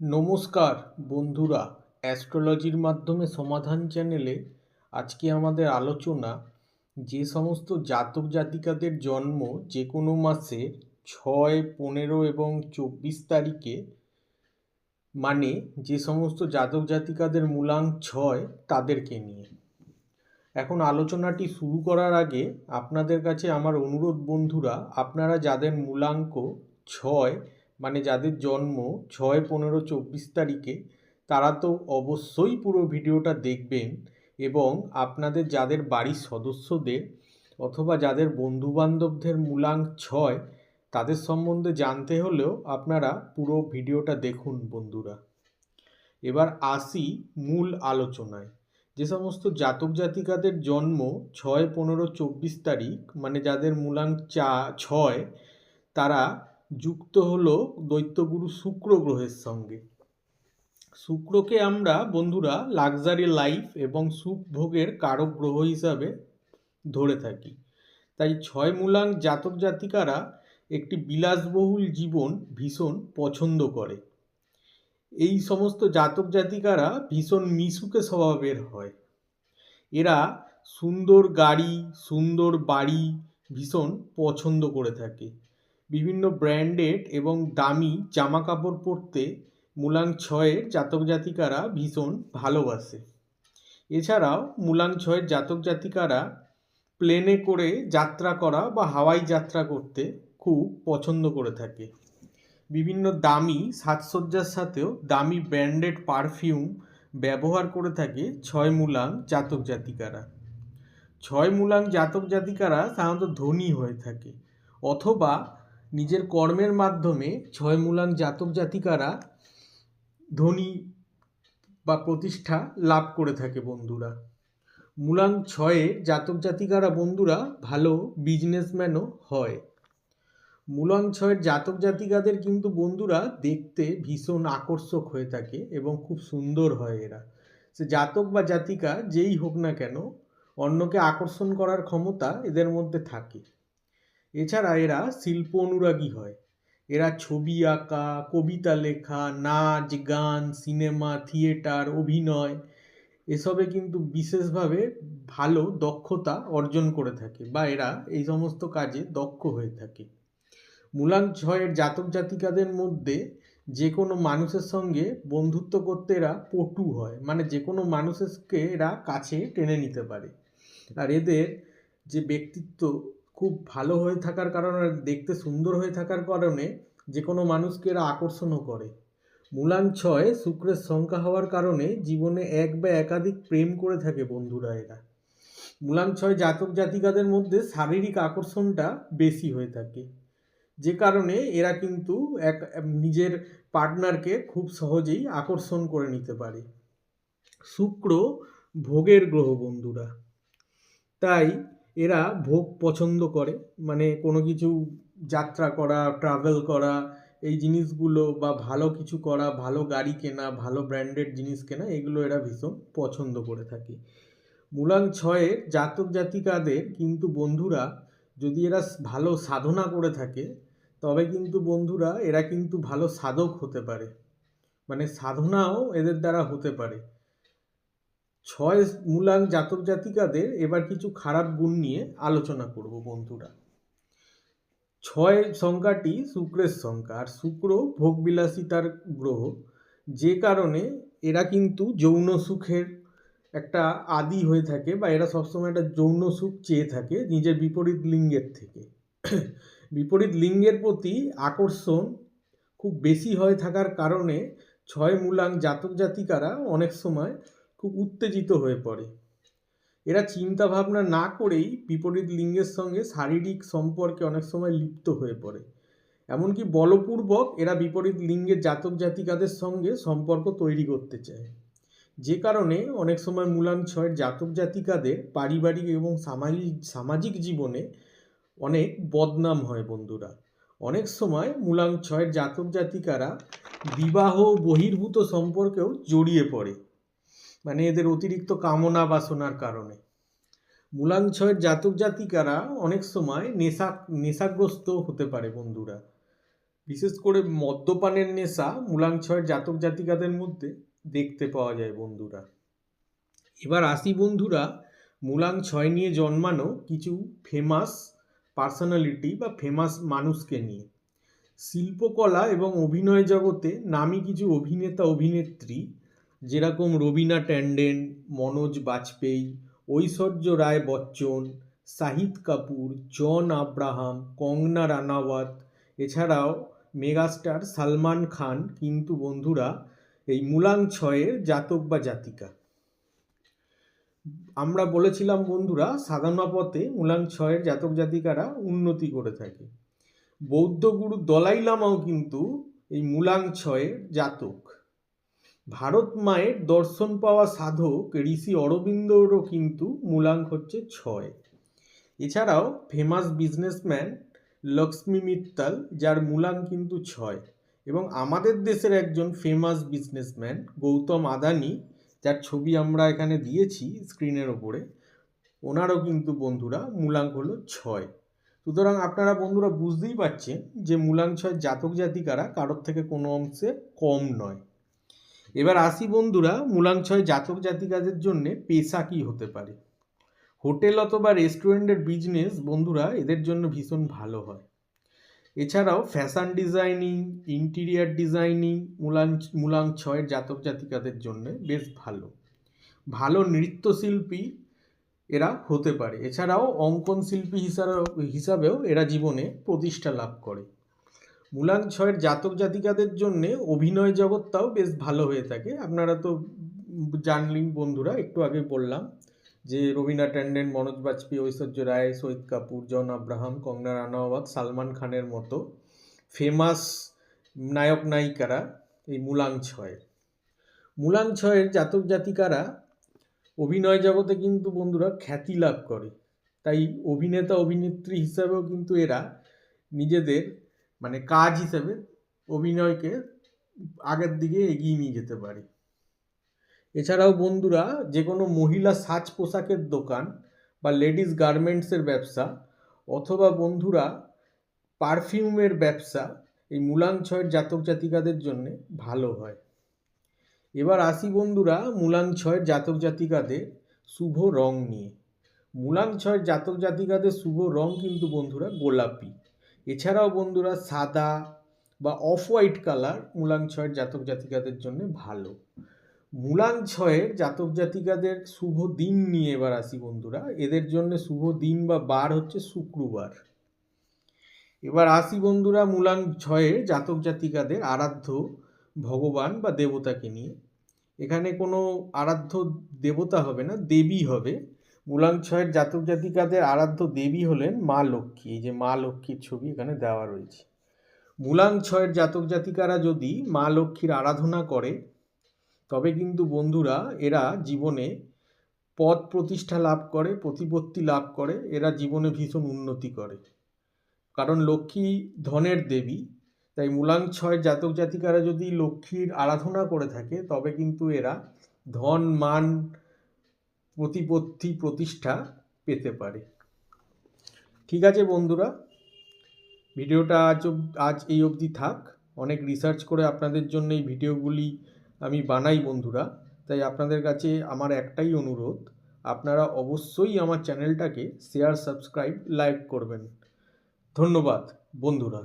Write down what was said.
নমস্কার বন্ধুরা, অ্যাস্ট্রোলজির মাধ্যমে সমাধান চ্যানেলে আজকে আমাদের আলোচনা, যে সমস্ত জাতক জাতিকাদের জন্ম যে কোনো মাসে ছয়, পনেরো এবং চব্বিশ তারিখে মানে যে সমস্ত জাতক জাতিকাদের মূলাঙ্ক ছয় তাদেরকে নিয়ে। এখন আলোচনাটি শুরু করার আগে আপনাদের কাছে আমার অনুরোধ বন্ধুরা, আপনারা যাদের মূলাঙ্ক ছয় মানে যাদের জন্ম ছয় পনেরো চব্বিশ তারিখে, তারা তো অবশ্যই পুরো ভিডিওটা দেখবেন এবং আপনাদের যাদের বাড়ির সদস্যদের অথবা যাদের বন্ধুবান্ধবদের মূলাঙ্ক ছয়, তাদের সম্বন্ধে জানতে হলেও আপনারা পুরো ভিডিওটা দেখুন বন্ধুরা। এবার আসি মূল আলোচনায়। যে সমস্ত জাতক জাতিকাদের জন্ম ছয় পনেরো চব্বিশ তারিখ মানে যাদের মূলাঙ্ক চা, ছয়, তারা যুক্ত হলো দৈত্যগুরু শুক্র গ্রহের সঙ্গে। শুক্রকে আমরা বন্ধুরা লাক্সারি লাইফ এবং সুখ ভোগের কারক গ্রহ হিসাবে ধরে থাকি। তাই ছয় মূলাঙ্ক জাতক জাতিকারা একটি বিলাসবহুল জীবন ভীষণ পছন্দ করে। এই সমস্ত জাতক জাতিকারা ভীষণ মিশুকে স্বভাবের হয়। এরা সুন্দর গাড়ি, সুন্দর বাড়ি ভীষণ পছন্দ করে থাকে। বিভিন্ন ব্র্যান্ডেড এবং দামি জামা কাপড় পরতে মূলাং ছয়ের জাতক জাতিকারা ভীষণ ভালোবাসে। এছাড়াও মূলাং ছয়ের জাতক জাতিকারা প্লেনে করে যাত্রা করা বা হাওয়াই যাত্রা করতে খুব পছন্দ করে থাকে। বিভিন্ন দামি সাজসজ্জার সাথেও দামি ব্র্যান্ডেড পারফিউম ব্যবহার করে থাকে ছয় মূলাং জাতক জাতিকারা। ছয় মূলাং জাতক জাতিকারা সাধারণত ধনী হয়ে থাকে অথবা নিজের কর্মের মাধ্যমে ছয় মূলাং জাতক জাতিকারা ধনী বা প্রতিষ্ঠা লাভ করে থাকে বন্ধুরা। মূলাং ছয়ে জাতক জাতিকারা বন্ধুরা ভালো বিজনেসম্যানও হয়। মূলাং ছয়ের জাতক জাতিকাদের কিন্তু বন্ধুরা দেখতে ভীষণ আকর্ষক হয়ে থাকে এবং খুব সুন্দর হয় এরা। সে জাতক বা জাতিকা যেই হোক না কেন, অন্যকে আকর্ষণ করার ক্ষমতা এদের মধ্যে থাকে। এছাড়া এরা শিল্প অনুরাগী হয়। এরা ছবি আঁকা, কবিতা লেখা, নাচ, গান, সিনেমা, থিয়েটার, অভিনয়, এসবে কিন্তু বিশেষভাবে ভালো দক্ষতা অর্জন করে থাকে বা এরা এই সমস্ত কাজে দক্ষ হয়ে থাকে। মূলাং ছয়ের জাতক জাতিকাদের মধ্যে যে কোনো মানুষের সঙ্গে বন্ধুত্ব করতে এরা পটু হয় মানে যে কোনো মানুষকে এরা কাছে টেনে নিতে পারে। আর এদের যে ব্যক্তিত্ব খুব ভালো হয়ে থাকার কারণে দেখতে সুন্দর হয়ে থাকার কারণে যে কোনো মানুষকে এরা আকর্ষণও করে। মূলাং ছয় শুক্রের সংখ্যা হওয়ার কারণে জীবনে এক বা একাধিক প্রেম করে থাকে বন্ধুরা এরা। মূলাং ছয় জাতক জাতিকাদের মধ্যে শারীরিক আকর্ষণটা বেশি হয়ে থাকে। যে কারণে এরা কিন্তু এক, নিজের পার্টনারকে খুব সহজেই আকর্ষণ করে নিতে পারে। শুক্র ভোগের গ্রহ বন্ধুরা। তাই এরা ভোগ পছন্দ করে। মানে কোনো কিছু যাত্রা করা ট্রাভেল করা, এই জিনিসগুলো বা ভালো কিছু করা, ভালো গাড়ি কেনা, ভালো ব্র্যান্ডেড জিনিস কেনা, এগুলো এরা ভীষণ পছন্দ করে থাকে। মূলাং ছয়ে জাতক জাতিকাদের কিন্তু বন্ধুরা যদি এরা ভালো সাধনা করে থাকে, তবে কিন্তু বন্ধুরা এরা কিন্তু ভালো সাধক হতে পারে। মানে সাধনাও এদের দ্বারা হতে পারে। ছয় মূলাং জাতক জাতিকাদের এবার কিছু খারাপ গুণ নিয়ে আলোচনা করব বন্ধুরা। ছয় সংখ্যাটি শুক্রের সংখ্যা, আর শুক্র ভোগবিলাসিতার গ্রহ। যে কারণে এরা কিন্তু যৌন সুখের একটা আদি হয়ে থাকে বা এরা সবসময় একটা যৌন সুখ চেয়ে থাকে নিজের বিপরীত লিঙ্গের থেকে। বিপরীত লিঙ্গের প্রতি আকর্ষণ খুব বেশি হয়ে থাকার কারণে ছয় মূলাং জাতক জাতিকারা অনেক সময় খুব উত্তেজিত হয়ে পড়ে। এরা চিন্তা ভাবনা না করেই বিপরীত লিঙ্গের সঙ্গে শারীরিক সম্পর্কে অনেক সময় লিপ্ত হয়ে পড়ে। এমনকি বলপূর্বক এরা বিপরীত লিঙ্গের জাতক জাতিকাদের সঙ্গে সম্পর্ক তৈরি করতে চায়। যে কারণে অনেক সময় মূলাং ছয়ের জাতক জাতিকাদের পারিবারিক এবং সামাজিক সামাজিক জীবনে অনেক বদনাম হয় বন্ধুরা। অনেক সময় মূলাং ছয়ের জাতক জাতিকারা বিবাহ বহির্ভূত সম্পর্কেও জড়িয়ে পড়ে। মানে এদের অতিরিক্ত কামনা বাসনার কারণে। মূলাং ছয়ের জাতক জাতিকারা অনেক সময় নেশা, নেশাগ্রস্ত হতে পারে বন্ধুরা। বিশেষ করে মদ্যপানের নেশা মূলাং ছয়ের জাতক জাতিকাদের মধ্যে দেখতে পাওয়া যায় বন্ধুরা। এবার আসি বন্ধুরা মূলাং ছয় নিয়ে জন্মানো কিছু ফেমাস পার্সোনালিটি বা ফেমাস মানুষকে নিয়ে। শিল্পকলা এবং অভিনয় জগতে নামী কিছু অভিনেতা, অভিনেত্রী যেরকম রবিনা ট্যান্ডেন, মনোজ বাজপেয়ী, ঐশ্বর্য রায় বচ্চন শাহিদ কাপুর, জন আব্রাহাম, কঙ্গনা রানাওয়াত, এছাড়াও মেগাস্টার সালমান খান, কিন্তু বন্ধুরা, এই মূলাং ছয়ের জাতক বা জাতিকা। আমরা বলেছিলাম বন্ধুরা, সাধনা পথে মূলাং ছয়ের জাতক জাতিকারা উন্নতি করে থাকে। বৌদ্ধ গুরু দলাই লামাও কিন্তু এই মূলাং ছয়ের জাতক। ভারত মায়ের দর্শন পাওয়া সাধক ঋষি অরবিন্দরও কিন্তু মূলাঙ্ক হচ্ছে ছয়। এছাড়াও ফেমাস বিজনেসম্যান লক্ষ্মী মিত্তাল, যার মূলাং কিন্তু ছয়। এবং আমাদের দেশের একজন ফেমাস বিজনেসম্যান গৌতম আদানি, যার ছবি আমরা এখানে দিয়েছি স্ক্রিনের ওপরে, ওনারও কিন্তু বন্ধুরা মূলাঙ্ক হলো ছয়। সুতরাং আপনারা বন্ধুরা বুঝতেই পারছেন যে মূলাং ছয় জাতক জাতিকারা কারোর থেকে কোনো অংশে কম নয়। এবার আসি বন্ধুরা মূলাং ছয় জাতক জাতিকাদের জন্যে পেশা কী হতে পারে? হোটেল অথবা রেস্টুরেন্টের বিজনেস বন্ধুরা, এদের জন্য ভীষণ ভালো হয়। এছাড়াও ফ্যাশন ডিজাইনিং ইন্টিরিয়ার ডিজাইনিং মূলাং মূলাং ছয়ের জাতক জাতিকাদের জন্য বেশ ভালো। ভালো নৃত্যশিল্পী এরা হতে পারে। এছাড়াও অঙ্কন শিল্পী হিসাবে হিসাবেও এরা জীবনে প্রতিষ্ঠা লাভ করে। মূলাং ছয়ের জাতক জাতিকাদের জন্যে অভিনয় জগৎটাও বেশ ভালো হয়ে থাকে। আপনারা তো জানলেন বন্ধুরা, একটু আগে বললাম যে রবীনা ট্যান্ডেন মনোজ বাজপেয়ী, ঐশ্বর্য রায় শহীদ কাপুর, জন আব্রাহাম, কঙ্গনা রানাওয়াত, সালমান খানের মতো ফেমাস নায়ক নায়িকারা এই মূলাং ছয়। মূলাং ছয়ের জাতক জাতিকারা অভিনয় জগতে কিন্তু বন্ধুরা খ্যাতি লাভ করে। তাই অভিনেতা, অভিনেত্রী হিসাবেও কিন্তু এরা নিজেদের মানে কাজ হিসেবে অভিনয়কে আগের দিকে এগিয়ে নিয়ে যেতে পারে। এছাড়াও বন্ধুরা যে কোনো মহিলা সাজ পোশাকের দোকান বা লেডিস গার্মেন্টসের ব্যবসা অথবা বন্ধুরা পারফিউমের ব্যবসা এই মূলাং ছয়ের জাতক জাতিকাদের জন্যে ভালো হয়। এবার আসি বন্ধুরা মূলাং ছয়ের জাতক জাতিকাদের শুভ রং নিয়ে। মূলাং জাতক জাতিকাদের শুভ রং কিন্তু বন্ধুরা গোলাপি। এছাড়াও বন্ধুরা সাদা বা অফ হোয়াইট কালার মূলাং ছয়ের জাতক জাতিকাদের জন্য ভালো। মূলাং ছয়ের জাতক জাতিকাদের শুভ দিন নিয়ে এবার আসি বন্ধুরা। এদের জন্য শুভ দিন বা বার হচ্ছে শুক্রবার। এবার আসি বন্ধুরা মূলাং ছয়ের জাতক জাতিকাদের আরাধ্য, ভগবান বা দেবতাকে নিয়ে। এখানে কোনো আরাধ্য দেবতা হবে না, দেবী হবে। মূলাং ছয়ের জাতক জাতিকাদের আরাধ্য দেবী হলেন মা লক্ষ্মী। এই যে মা লক্ষ্মীর ছবি এখানে দেওয়া রয়েছে। মূলাং ছয়ের জাতক জাতিকারা যদি মা লক্ষ্মীর আরাধনা করে, তবে কিন্তু বন্ধুরা এরা জীবনে পদ প্রতিষ্ঠা লাভ করে, প্রতিপত্তি লাভ করে, এরা জীবনে ভীষণ উন্নতি করে। কারণ লক্ষ্মী ধনের দেবী, তাই মূলাং ছয় জাতক জাতিকারা যদি লক্ষ্মীর আরাধনা করে থাকে, তবে কিন্তু এরা ধন, মান প্রতিপত্তি প্রতিষ্ঠা পেতে পারে। ঠিক আছে বন্ধুরা, ভিডিওটা আজ আজ এই অবধি থাক। অনেক রিসার্চ করে আপনাদের জন্য এই ভিডিওগুলি আমি বানাই বন্ধুরা। তাই আপনাদের কাছে আমার একটাই অনুরোধ, আপনারা অবশ্যই আমার চ্যানেলটাকে শেয়ার সাবস্ক্রাইব লাইক করবেন। ধন্যবাদ বন্ধুরা।